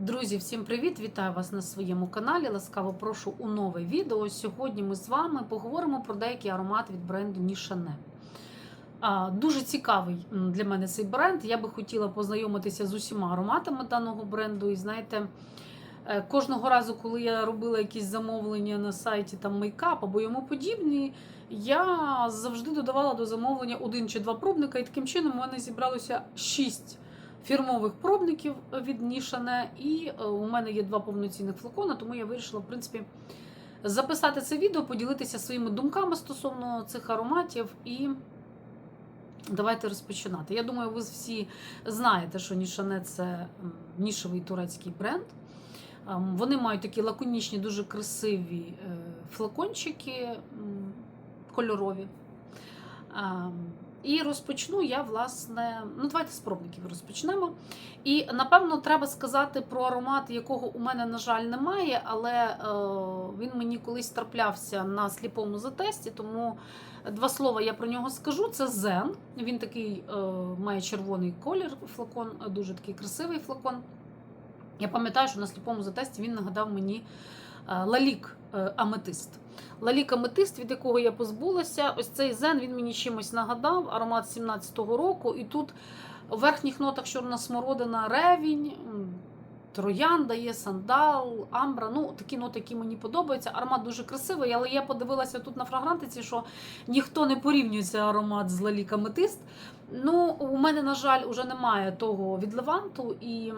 Друзі, всім привіт! Вітаю вас на своєму каналі. Ласкаво прошу у нове відео. Сьогодні ми з вами поговоримо про деякий аромат від бренду Нішане. Дуже цікавий для мене цей бренд. Я би хотіла познайомитися з усіма ароматами даного бренду. І знаєте, е, кожного разу, коли я робила якісь замовлення на сайті там мейкап або йому подібні, я завжди додавала до замовлення один чи два пробника, і таким чином у мене зібралося шість фірмових пробників від Нішане, і е, у мене є два повноцінних флакона, тому я вирішила, в принципі, записати це відео, поділитися своїми думками стосовно цих ароматів і. Давайте розпочинати. Я думаю, ви всі знаєте, що Нішане це нішевий турецький бренд. Ем, Вони мають такі лаконічні, дуже красиві е, флакончики кольорові. І розпочну я, власне, ну давайте з пробників розпочнемо. І напевно треба сказати про аромат, якого у мене, на жаль, немає, але е, він мені колись траплявся на сліпому затесті, тому два слова я про нього скажу. Це Зен. Він такий е, має червоний колір, флакон, е, дуже такий красивий флакон. Я пам'ятаю, що на сліпому затесті він нагадав мені е, лалік е, аметист. Лалік аметист, від якого я позбулася. Ось цей зен він мені чимось нагадав, аромат 17-го року. І тут в верхніх нотах чорна смородина, ревінь, троянда є, сандал, амбра. Ну, такі ноти, які мені подобаються. Аромат дуже красивий, але я подивилася тут на фрагрантиці, що ніхто не порівнює цей аромат з лалік аметист. Ну, у мене, на жаль, уже немає того від леванту і.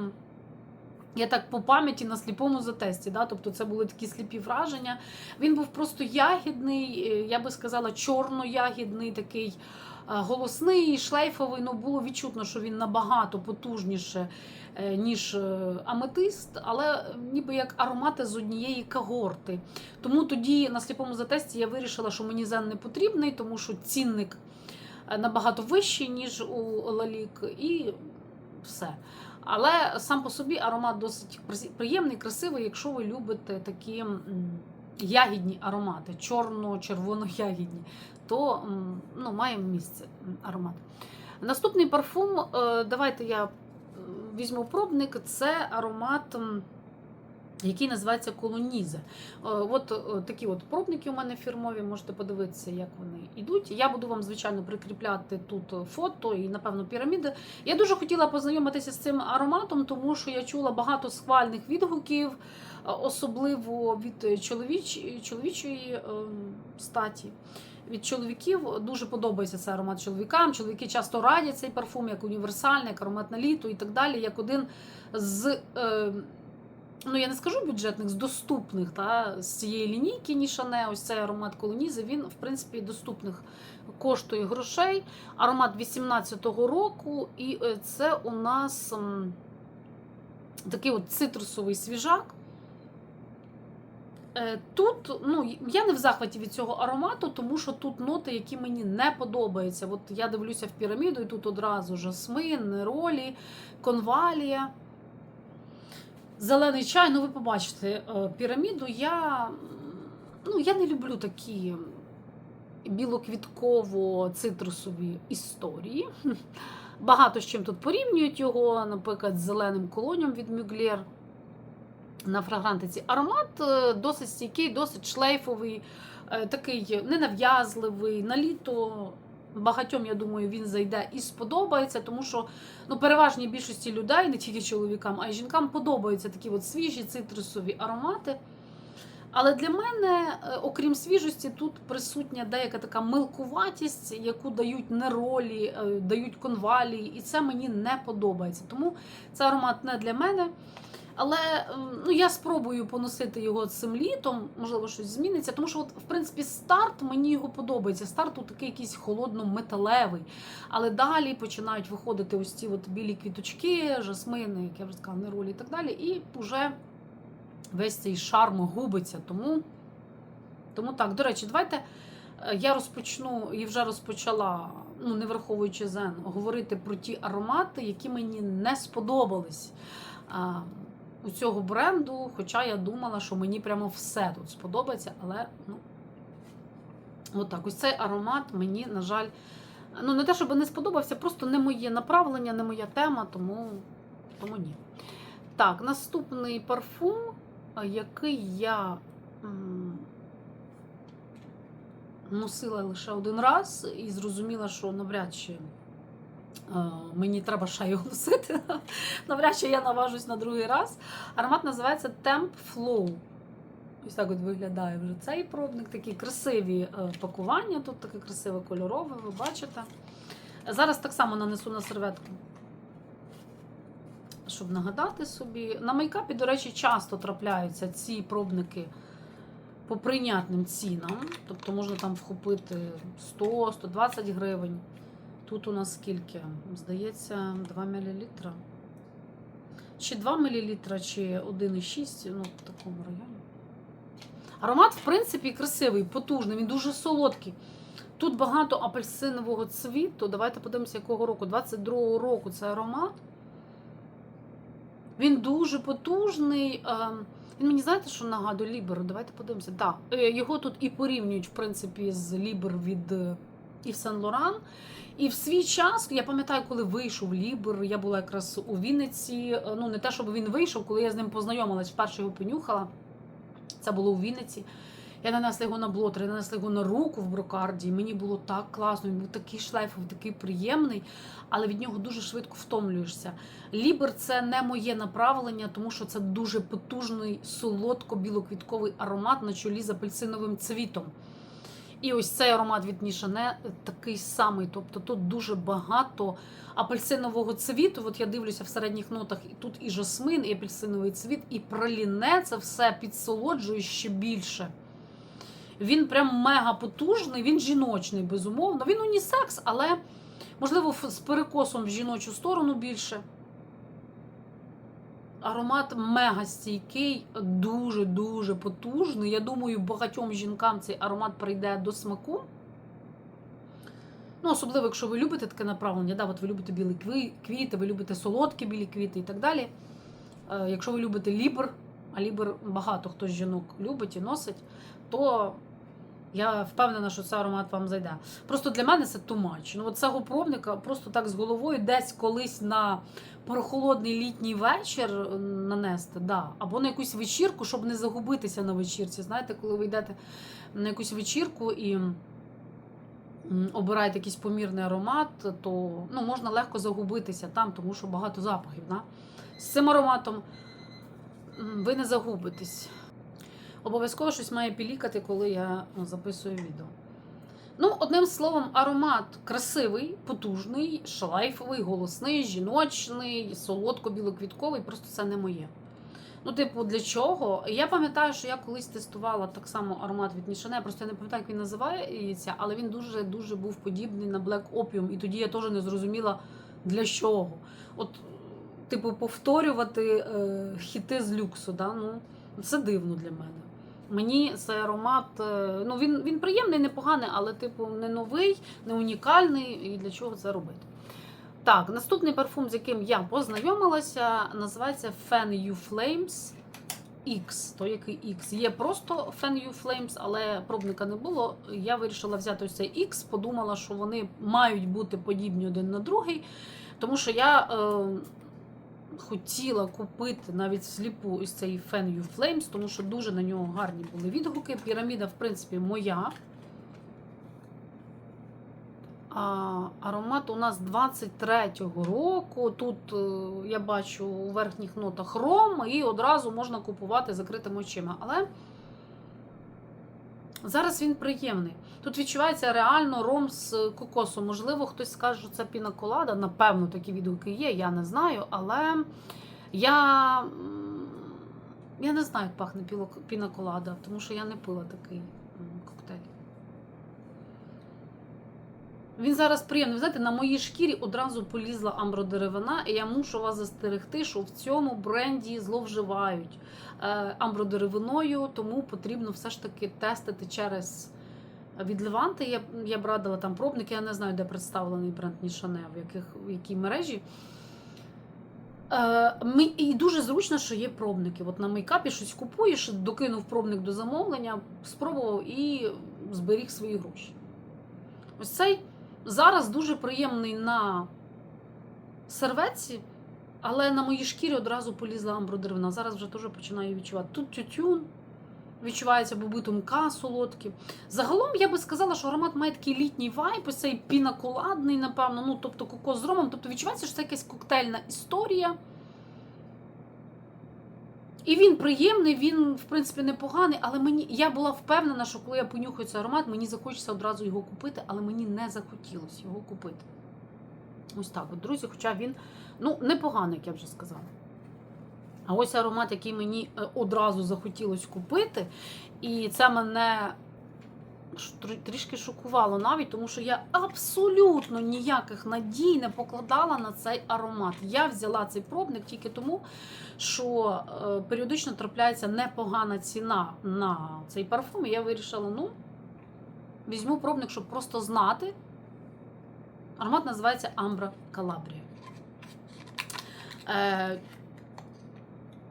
Я так по пам'яті на сліпому затесті, да? тобто це були такі сліпі враження. Він був просто ягідний, е, я би сказала, чорно-ягідний, такий е, голосний, шлейфовий. Ну було відчутно, що він набагато потужніше, е, ніж аметист, але ніби як аромати з однієї когорти. Тому тоді на сліпому затесті я вирішила, що мені зен не потрібний, тому що цінник набагато вищий, ніж у Лалік, і все. Але сам по собі аромат досить приємний, красивий, якщо ви любите такі ягідні аромати, чорно-червоно-ягідні, то ну, має місце аромат. Наступний парфум, е, давайте я е, візьму пробник, це аромат. Який називається колоніза. Е, От е, такі от пробники у мене фірмові, можете подивитися, як вони йдуть. Я буду вам, звичайно, прикріпляти тут фото і, напевно, піраміди. Я дуже хотіла познайомитися з цим ароматом, тому що я чула багато схвальних відгуків, е, особливо від чоловіч... чоловічої статі. Від чоловіків дуже подобається цей аромат чоловікам. Чоловіки часто радять цей парфум як універсальний, як аромат на літо і так далі, як один з. Е, Ну, я не скажу бюджетних, з доступних та, з цієї лінійки Нішане, ось цей аромат колоніза, він, в принципі, доступних коштує грошей. Аромат 18-го року, і е, це у нас такий от цитрусовий свіжак. Е, Тут ну, я не в захваті від цього аромату, тому що тут ноти, які мені не подобаються. От я дивлюся в піраміду, і тут одразу жасмин, неролі, конвалія. Зелений чай, ну ви побачите е, піраміду. Я, ну, я не люблю такі білоквітково-цитрусові історії. Багато з чим тут порівнюють його, наприклад, з зеленим колонем від Мюглєр на фрагрантиці. Аромат е, досить стійкий, досить шлейфовий, е, такий ненав'язливий. На літо багатьом, я думаю, він зайде і сподобається, тому що ну, переважній більшості людей, не тільки чоловікам, а й жінкам подобаються такі от свіжі цитрусові аромати. Але для мене, е, окрім свіжості, тут присутня деяка така милкуватість, яку дають неролі, е, дають конвалії, і це мені не подобається. Тому це аромат не для мене. Але ем, ну, я спробую поносити його цим літом, можливо, щось зміниться. Тому що, от, в принципі, старт мені його подобається. Старт тут такий якийсь холодно-металевий. Але далі починають виходити ось ці от білі квіточки, жасмини, як я вже сказала, неролі і так далі. І вже весь цей шарм губиться. Тому, тому так, до речі, давайте е, я розпочну і вже розпочала, ну не враховуючи зен, говорити про ті аромати, які мені не сподобались. У цього бренду, хоча я думала, що мені прямо все тут сподобається, але ну, отак, ось цей аромат мені, на жаль, ну не те, щоб не сподобався, просто не моє направлення, не моя тема, тому, тому ні. Так, наступний парфум, який я носила лише один раз і зрозуміла, що навряд чи мені треба ще його носити. навряд чи я наважусь на другий раз. Аромат називається Temp Flow. Ось так от виглядає вже цей пробник. Такі красиві е, пакування, тут таке красиве кольорове, ви бачите. Зараз так само нанесу на серветку. Щоб нагадати собі. На мейкапі, до речі, часто трапляються ці пробники по прийнятним цінам. Тобто можна там вхопити 100-120 гривень. Тут у нас скільки? Здається, 2 мл. Чи 2 мл, чи 1,6, ну, в такому районі. Аромат, в принципі, красивий, потужний, він дуже солодкий. Тут багато апельсинового цвіту. Давайте подивимося, якого року. 22-го року це аромат. Він дуже потужний. е, Він мені знаєте, що нагадує Ліберу? Давайте подивимося. Так, е, його тут і порівнюють, в принципі, з Лібер від е, Ів Сен Лоран. І в свій час, я пам'ятаю, коли вийшов Лібер, я була якраз у Вінниці. е, Ну, не те, щоб він вийшов, коли я з ним познайомилась, вперше його понюхала. Це було у Вінниці. Я нанесла його на блотер, я нанесла його на руку в брокарді. і Мені було так класно, він був такий шлейфовий, такий приємний, але від нього дуже швидко втомлюєшся. Лібер це не моє направлення, тому що це дуже потужний солодко-білоквітковий аромат на чолі з апельсиновим цвітом. І ось цей аромат від Нішане такий самий. Тобто тут дуже багато апельсинового цвіту. От я дивлюся в середніх нотах, і тут і жасмин, і апельсиновий цвіт, і праліне це все підсолоджує ще більше. Він прям мега потужний, він жіночний, безумовно. Він унісекс, але, можливо, з перекосом в жіночу сторону більше. Аромат мега стійкий, дуже-дуже потужний. Я думаю, багатьом жінкам цей аромат прийде до смаку. Ну, особливо, якщо ви любите таке направлення, да, от ви любите білі квіти, ви любите солодкі білі квіти і так далі. Е, Якщо ви любите лібер, а лібер багато хто з жінок любить і носить, то я впевнена, що цей аромат вам зайде. Просто для мене це much. Ну, от цього пробника просто так з головою десь колись на прохолодний літній вечір е, нанести, да. або на якусь вечірку, щоб не загубитися на вечірці. Знаєте, коли ви йдете на якусь вечірку і обираєте якийсь помірний аромат, то ну, можна легко загубитися там, тому що багато запахів. Да? З цим ароматом ви не загубитесь. Обов'язково щось має пілікати, коли я ну, записую відео. Ну, одним словом, аромат красивий, потужний, шлайфовий, голосний, жіночний, солодко-білоквітковий, просто це не моє. Ну, типу, для чого? Я пам'ятаю, що я колись тестувала так само аромат від Нішане, просто я не пам'ятаю, як він називається, але він дуже-дуже був подібний на Black Opium, і тоді я теж не зрозуміла для чого. От, типу, повторювати е, хіти з люксу, да? ну, це дивно для мене. Мені цей аромат, е, ну він, він приємний, непоганий, але, типу, не новий, не унікальний. І для чого це робити? Так, наступний парфум, з яким я познайомилася, називається Fan You Flames X. То який X. Є просто Fan You Flames, але пробника не було. Я вирішила взяти цей X, подумала, що вони мають бути подібні один на другий. Тому що я е, хотіла купити навіть сліпу ось цей Fan You Flames, тому що дуже на нього гарні були відгуки. Піраміда, в принципі, моя. А, аромат у нас 23-го року. Тут е, я бачу у верхніх нотах ром, і одразу можна купувати закритими очима. Але зараз він приємний. Тут відчувається реально ром з кокосом. Можливо, хтось скаже, що це пінаколада. Напевно, такі відгуки є, я не знаю. Але я, я не знаю, як пахне пінаколада, тому що я не пила такий м, коктейль. Він зараз приємний. Знаєте, на моїй шкірі одразу полізла амбродеревина, і я мушу вас застерегти, що в цьому бренді зловживають е, амбродеревиною, тому потрібно все ж таки тестити через від Леванти. Я, я б радила там пробники, я не знаю, де представлений бренд Нішане, в, яких, в якій мережі. Е, ми, і дуже зручно, що є пробники. От на мейкапі щось купуєш, докинув пробник до замовлення, спробував і зберіг свої гроші. Ось цей зараз дуже приємний на серветці. Але на моїй шкірі одразу полізла Амбродерина. Зараз вже теж починаю відчувати. Тут тютюн, відчувається бобитумка солодкі. Загалом я би сказала, що аромат має такий літній вайб, ось цей пінаколадний, напевно, ну тобто кокос з ромом. Тобто відчувається, що це якась коктейльна історія. І він приємний, він, в принципі, непоганий, але мені я була впевнена, що коли я понюхаю цей аромат, мені захочеться одразу його купити, але мені не захотілося його купити. Ось так, от, друзі, хоча він ну, непоганий, як я вже сказала. А ось аромат, який мені е, одразу захотілося купити, і це мене трішки шокувало навіть, тому що я абсолютно ніяких надій не покладала на цей аромат. Я взяла цей пробник тільки тому, що е, періодично трапляється непогана ціна на цей парфум. І я вирішила, ну, візьму пробник, щоб просто знати. Аромат називається Амбра Калабрія.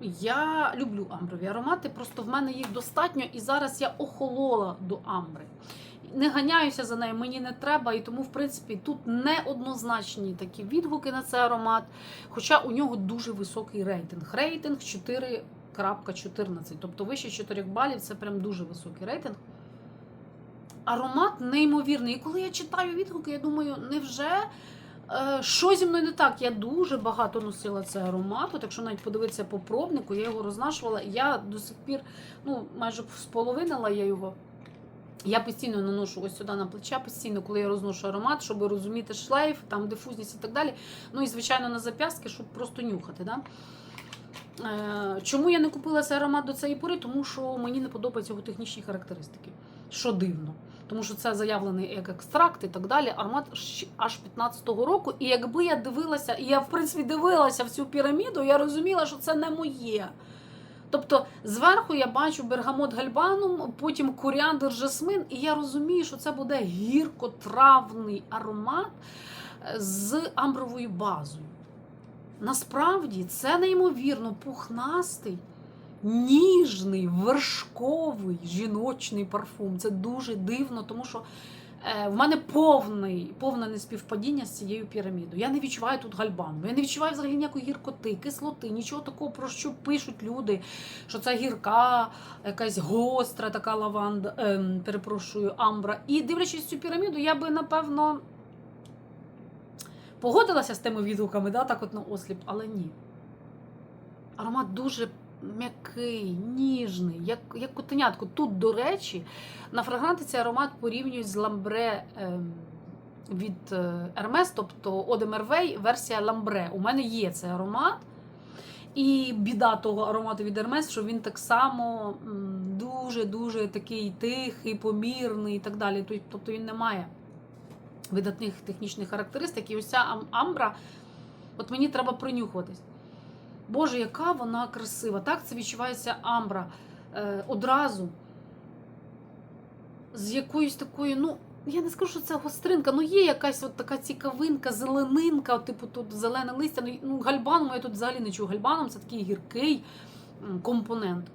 Я люблю амброві аромати, просто в мене їх достатньо, і зараз я охолола до амбри. Не ганяюся за нею, мені не треба, і тому, в принципі, тут неоднозначні такі відгуки на цей аромат. Хоча у нього дуже високий рейтинг. Рейтинг 4.14. Тобто вище 4 балів це прям дуже високий рейтинг. Аромат неймовірний. І коли я читаю відгуки, я думаю, невже що зі мною не так? Я дуже багато носила цей аромат. От якщо навіть подивитися по пробнику, я його рознашувала. Я до сих пір, ну, майже споловинила я його. Я постійно наношу ось сюди на плече, постійно, коли я розношу аромат, щоб розуміти шлейф, там дифузність і так далі. Ну і, звичайно, на зап'ястки, щоб просто нюхати. Да? Е, Чому я не купила цей аромат до цієї пори? Тому що мені не подобаються його технічні характеристики. Що дивно. Тому що це заявлений як екстракт і так далі. Аромат аж 15-го року. І якби я дивилася, і я в принципі дивилася в цю піраміду, я розуміла, що це не моє. Тобто зверху я бачу бергамот гальбанум, потім коріандр жасмин, і я розумію, що це буде гіркотравний аромат е, з амбровою базою. Насправді це неймовірно пухнастий, ніжний, вершковий жіночний парфум. Це дуже дивно, тому що е, в мене повний, повне неспівпадіння з цією пірамідою. Я не відчуваю тут гальбану, я не відчуваю взагалі ніякої гіркоти, кислоти, нічого такого, про що пишуть люди, що це гірка, якась гостра така лаванда, ем, перепрошую, амбра. І дивлячись цю піраміду, я би напевно погодилася з тими відгуками, да, так от на осліп, але ні. Аромат дуже м'який, ніжний, як, як котенятко. Тут, до речі, на фрагрантиці аромат порівнюють з ламбре ем, від е, Hermes, тобто Merveille, версія ламбре. У мене є цей аромат. І біда того аромату від Hermes, що він так само дуже-дуже такий тихий, помірний і так далі. Тобто- він не має видатних технічних характеристик. І ось ця амбра, от мені треба принюхуватись. Боже, яка вона красива! Так це відчувається амбра е, одразу. З якоюсь такою, ну, я не скажу, що це гостринка, ну є якась от така цікавинка, зеленинка, от, типу тут зелене листя. Ну, ну гальбаном я тут взагалі не чую. Гальбаном це такий гіркий компонент.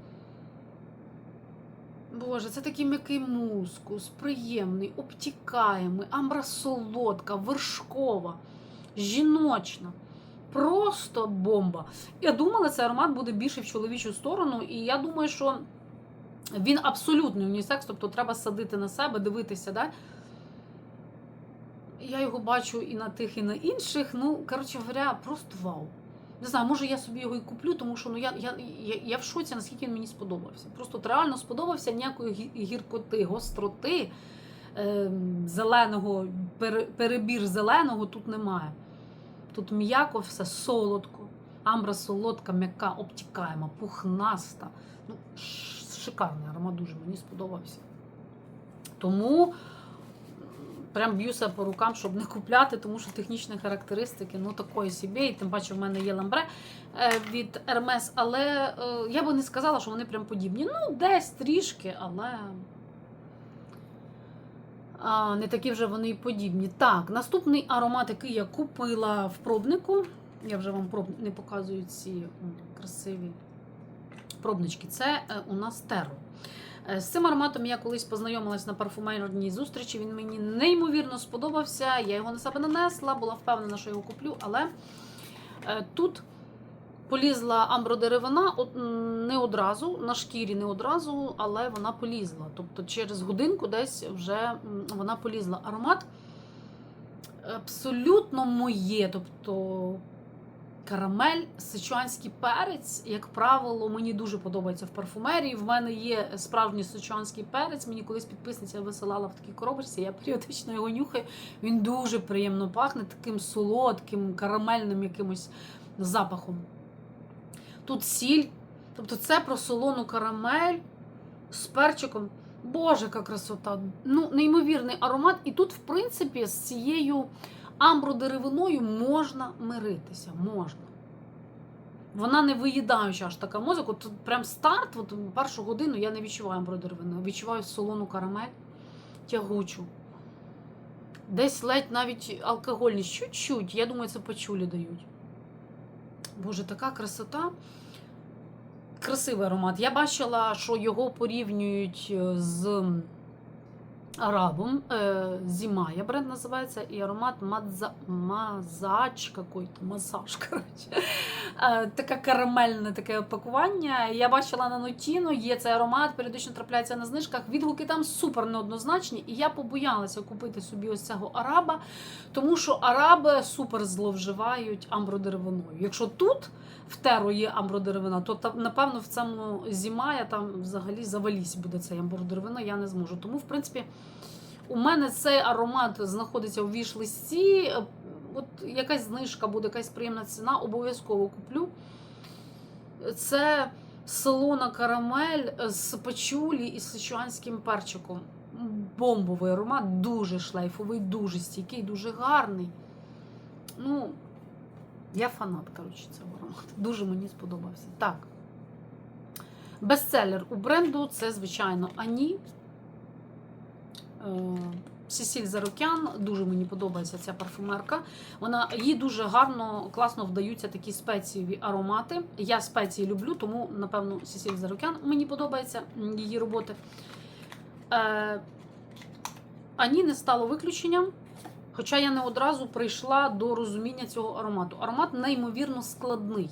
Боже, це такий м'який мускус, приємний, обтікаємий, амбра солодка, вершкова, жіночна. Просто бомба. Я думала, цей аромат буде більше в чоловічу сторону, і я думаю, що він абсолютний унісекс, тобто треба садити на себе, дивитися. Да? Я його бачу і на тих, і на інших. Ну, коротше говоря, просто вау. Не знаю, може я собі його і куплю, тому що ну, я, я, я, я в шоці, наскільки він мені сподобався. Просто реально сподобався ніякої гіркоти, гостроти, ем, зеленого, пере- перебір зеленого тут немає. Тут м'яко все солодко. Амбра солодка, м'яка, обтікаєма, пухнаста. Ну, шикарний аромат дуже мені сподобався. Тому прям б'юся по рукам, щоб не купляти, тому що технічні характеристики ну такої собі. І тим паче в мене є ламбре е, від Hermes, але е, я би не сказала, що вони прям подібні. Ну, десь трішки, але. А, не такі вже вони й подібні. Так, наступний аромат, який я купила в пробнику. Я вже вам проб... не показую ці красиві пробнички. Це е, у нас Терро. Е, З цим ароматом я колись познайомилась на парфумерній зустрічі. Він мені неймовірно сподобався. Я його на себе нанесла, була впевнена, що його куплю, але е, тут Полізла амбродеревина не одразу, на шкірі не одразу, але вона полізла. Тобто через годинку десь вже вона полізла. Аромат абсолютно моє. Тобто карамель, сичуанський перець, як правило, мені дуже подобається в парфумерії. В мене є справжній сичуанський перець. Мені колись підписниця висилала в такій коробочці. Я періодично його нюхаю. Він дуже приємно пахне таким солодким, карамельним якимось запахом. Тут сіль. Тобто це про солону карамель з перчиком. Боже, яка красота! Ну, неймовірний аромат. І тут, в принципі, з цією амбродеревиною можна миритися. Можна. Вона не виїдаюча аж така мозок. От прям старт, от першу годину я не відчуваю амбродеревину, відчуваю солону карамель, тягучу. Десь ледь навіть алкогольність, чуть-чуть. Я думаю, це почулі дають. Боже, така красота. Красивий аромат. Я бачила, що його порівнюють е, з арабом. Е, Зімая бренд називається, і аромат мадза... мазач какой-то, масаж, коротше. Е, Таке карамельне таке пакування. Я бачила на Нотіно, є цей аромат, періодично трапляється на знижках. Відгуки там супер неоднозначні, і я побоялася купити собі ось цього араба, тому що араби супер зловживають амбродеревиною. Якщо тут в теро є амбродеревина, то там, напевно в цьому зімая там взагалі завалісь буде цей амбродеревина, я не зможу. Тому, в принципі, у мене цей аромат знаходиться у віш-листі. От якась знижка буде, якась приємна ціна, обов'язково куплю. Це солона карамель з пачулі і сичуанським перчиком. Бомбовий аромат, дуже шлейфовий, дуже стійкий, дуже гарний. Ну, я фанат, коротше, цього аромату. Дуже мені сподобався. Так. Бестселер у бренду це, звичайно, Ані. Е, Сесіль Зарокян, дуже мені подобається ця парфумерка. Вона їй дуже гарно, класно вдаються такі спецієві аромати. Я спеції люблю, тому, напевно, Сесіль Зарокян мені подобається її роботи. Е, Ані не стало виключенням. Хоча я не одразу прийшла до розуміння цього аромату. Аромат неймовірно складний.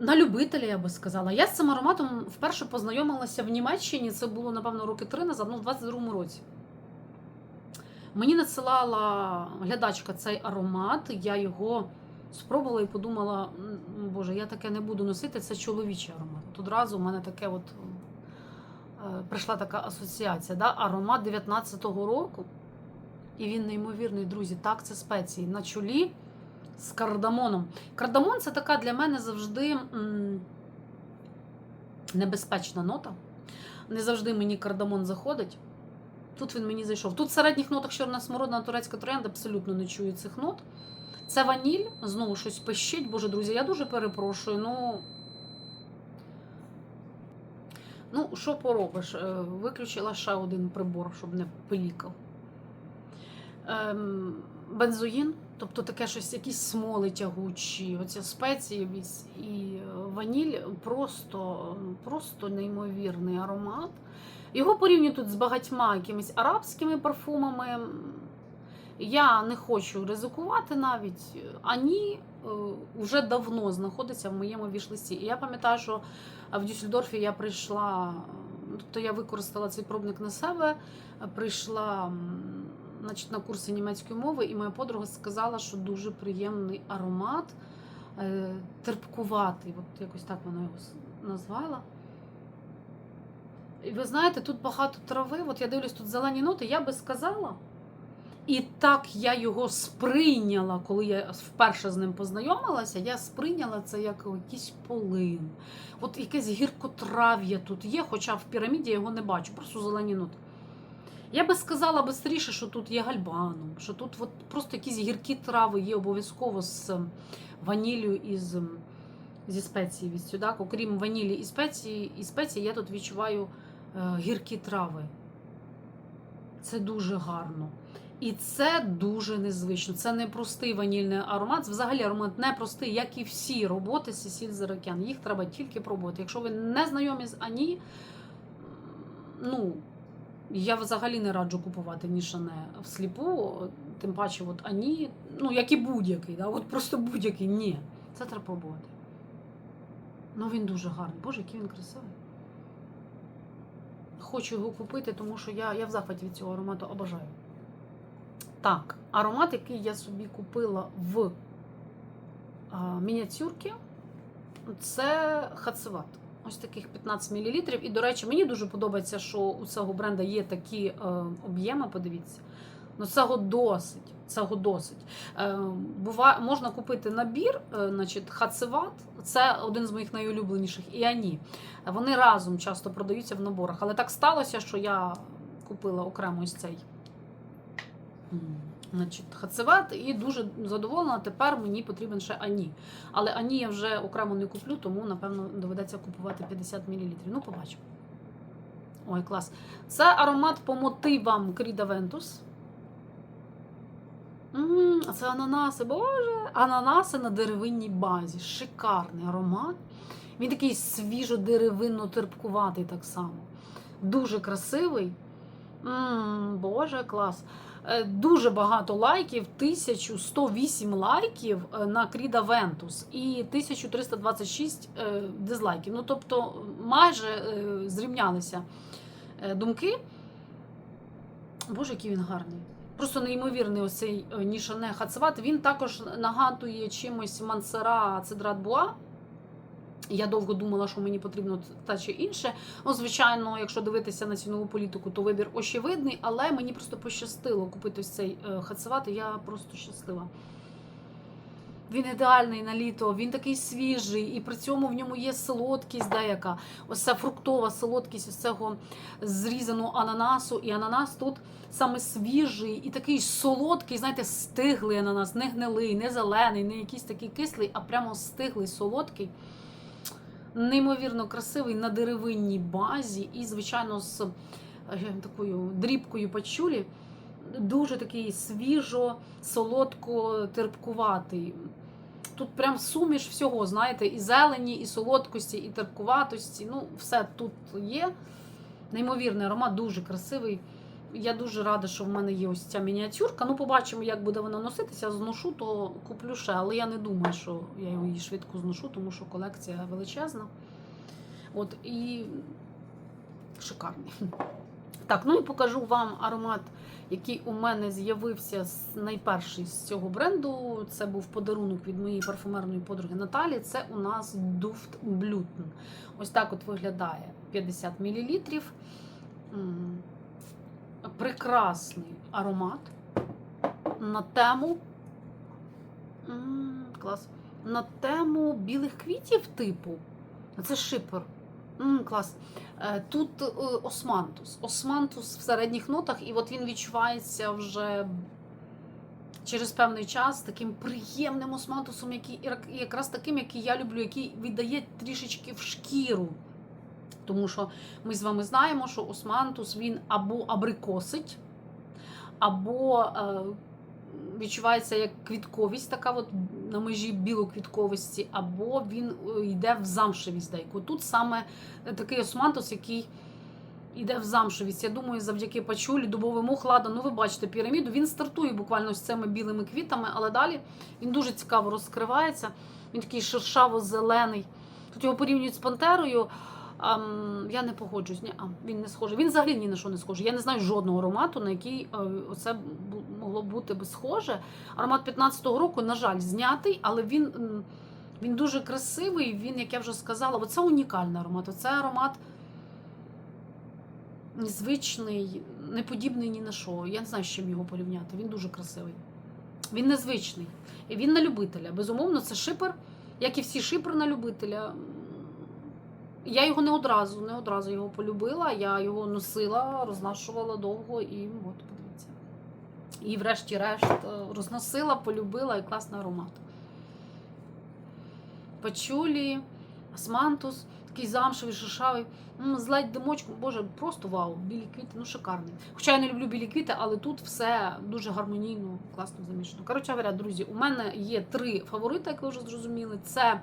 На любителя, я би сказала. Я з цим ароматом вперше познайомилася в Німеччині. Це було, напевно, роки три назад, ну, в 22-му році. Мені надсилала глядачка цей аромат. Я його спробувала і подумала: Боже, я таке не буду носити, це чоловічий аромат. От одразу в мене таке от е, прийшла така асоціація. Да? Аромат 19-го року. І він неймовірний, друзі. Так, це спеції на чолі з кардамоном. Кардамон це така для мене завжди небезпечна нота. Не завжди мені кардамон заходить. Тут він мені зайшов. Тут в середніх нотах чорна смородина, турецька троянда абсолютно не чую цих нот. Це ваніль, знову щось пищить. Боже, друзі, я дуже перепрошую. Ну, ну що поробиш? Е, Виключила ще один прибор, щоб не пилікав. Ем, бензоїн, тобто таке щось, якісь смоли тягучі, оці спеції і е, ваніль просто, просто неймовірний аромат. Його порівнюють тут з багатьма якимись арабськими парфумами. Я не хочу ризикувати навіть. Ані е, вже давно знаходиться в моєму вішлисті. І я пам'ятаю, що в Дюссельдорфі я прийшла, тобто я використала цей пробник на себе, прийшла значить, на курси німецької мови, і моя подруга сказала, що дуже приємний аромат, е, терпкуватий. От якось так вона його назвала. І ви знаєте, тут багато трави. От я дивлюсь, тут зелені ноти, я би сказала. І так я його сприйняла, коли я вперше з ним познайомилася, я сприйняла це як якийсь полин. От якесь гіркотрав'я тут є, хоча в піраміді я його не бачу, просто зелені ноти. Я би сказала бистріше, що тут є гальбаном, що тут от просто якісь гіркі трави є обов'язково з ем, ваніллю і з, ем, зі спецієвістю. Так? Окрім ванілі і спеції, і спеції, я тут відчуваю е, гіркі трави. Це дуже гарно. І це дуже незвично. Це не простий ванільний аромат. Взагалі аромат не простий, як і всі роботи Сесіль Заракян. Їх треба тільки пробувати. Якщо ви не знайомі з Ані, ну, Я взагалі не раджу купувати нішане всліпу, тим паче, от ані, ну як і будь-який, да? от просто будь-який. Ні. Це треба пробувати. Ну він дуже гарний. Боже, який він красивий. Хочу його купити, тому що я, я в захваті від цього аромату обожаю. Так, аромат, який я собі купила в а, мініатюрки, це хацеват. Ось таких 15 мл. І, до речі, мені дуже подобається, що у цього бренда є такі е, об'єми, подивіться. Ну, цього досить. Цього досить. Е, бува, можна купити набір, е, значить, хацеват. Це один з моїх найулюбленіших і ані. Вони разом часто продаються в наборах. Але так сталося, що я купила окремо ось цей значить, хацеват і дуже задоволена. Тепер мені потрібен ще ані. Але ані я вже окремо не куплю, тому напевно доведеться купувати 50 мл. Ну, побачимо. Ой, клас. Це аромат по мотивам Кріда Вентус. М, А це ананаси, боже! Ананаси на деревинній базі. Шикарний аромат. Він такий свіжо-деревинно-терпкуватий так само. Дуже красивий. М, Боже, клас. Е, Дуже багато лайків, 1108 лайків е, на Кріда Вентус і 1326 е, дизлайків. Ну, тобто, майже зрівнялися думки. Боже, який він гарний. Просто неймовірний ось цей е, Нішане Хацеват. Він також нагадує чимось Мансера Цедрат Буа. Я довго думала, що мені потрібно те чи інше. Ну, звичайно, якщо дивитися на цінову політику, то вибір очевидний, але мені просто пощастило купити ось цей е, хацеват, я просто щаслива. Він ідеальний на літо, він такий свіжий, і при цьому в ньому є солодкість деяка. Ось ця фруктова солодкість ось цього зрізаного ананасу. І ананас тут саме свіжий і такий солодкий, знаєте, стиглий ананас, не гнилий, не зелений, не якийсь такий кислий, а прямо стиглий, солодкий. Неймовірно красивий на деревинній базі, і, звичайно, з е, такою дрібкою пачулі. Дуже такий свіжо, солодко терпкуватий. Тут прям суміш всього, знаєте, і зелені, і солодкості, і терпкуватості. Ну, все тут є. Неймовірний аромат, дуже красивий. Я дуже рада, що в мене є ось ця мініатюрка. Ну, побачимо, як буде вона носитися. Зношу, то куплю ще. Але я не думаю, що я її швидко зношу, тому що колекція величезна. От і шикарний. Так, ну і покажу вам аромат, який у мене з'явився найперший з цього бренду. Це був подарунок від моєї парфумерної подруги Наталі. Це у нас Дуфт Блютен. Ось так от виглядає 50 мл. Прекрасний аромат на тему. М, Клас. На тему білих квітів, типу. Це шипер. М, клас. Е, Тут е, османтус. Османтус в середніх нотах, і от він відчувається вже через певний час таким приємним османтусом, який якраз таким, який я люблю, який віддає трішечки в шкіру. Тому що ми з вами знаємо, що османтус він або абрикосить, або е, відчувається як квітковість, така от на межі білоквітковості, або він е, йде в замшевість деяку. Тут саме такий османтус, який йде в замшевість. Я думаю, завдяки пачулі, дубовому хладу, ну ви бачите піраміду, він стартує буквально з цими білими квітами, але далі він дуже цікаво розкривається. Він такий шершаво-зелений. Тут його порівнюють з пантерою. Ам, я не погоджуюсь. Ні, а, він не схожий. Він взагалі ні на що не схожий. Я не знаю жодного аромату, на який е, оце бу- могло бути би схоже. Аромат 15-го року, на жаль, знятий, але він, він дуже красивий. Він, як я вже сказала, оце унікальний аромат. Це аромат незвичний, не подібний ні на що. Я не знаю, з чим його порівняти. Він дуже красивий. Він незвичний. І він на любителя. Безумовно, це шипер, як і всі шипри на любителя. Я його не одразу, не одразу його полюбила. Я його носила, рознашувала довго і от подивіться. І врешті-решт е, розносила, полюбила і класний аромат. Пачулі, османтус, такий замшевий, шишавий. М, З ледь димочком, боже, просто вау, білі квіти, ну шикарний. Хоча я не люблю білі квіти, але тут все дуже гармонійно, класно замішано. Коротше говоря, друзі, у мене є три фаворити, як ви вже зрозуміли. Це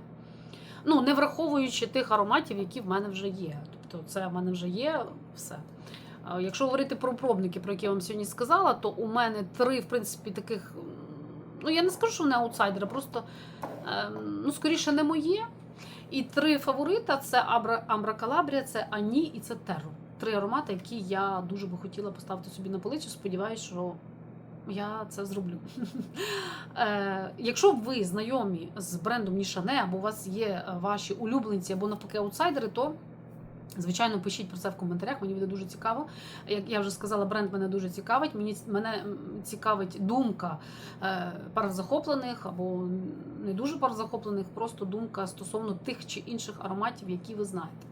ну, не враховуючи тих ароматів, які в мене вже є. Тобто, це в мене вже є все. Якщо говорити про пробники, про які я вам сьогодні сказала, то у мене три, в принципі, таких. Ну, я не скажу, що вони аутсайдери, просто ем, ну, скоріше не моє. І три фаворита це Абра, Амбра Калабрія, це Ані і це Терро. Три аромати, які я дуже би хотіла поставити собі на полицю. Сподіваюсь, що я це зроблю. Е, якщо ви знайомі з брендом Нішане, або у вас є е, ваші улюбленці, або навпаки аутсайдери, то Звичайно, пишіть про це в коментарях, мені буде дуже цікаво. Як я вже сказала, бренд мене дуже цікавить. Мені мене цікавить думка е, парозахоплених або не дуже парозахоплених, просто думка стосовно тих чи інших ароматів, які ви знаєте.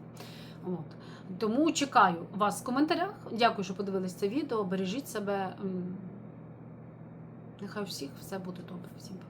От. Тому чекаю вас в коментарях. Дякую, що подивились це відео. Бережіть себе. Нехай у всіх все буде добре. Всім па-па.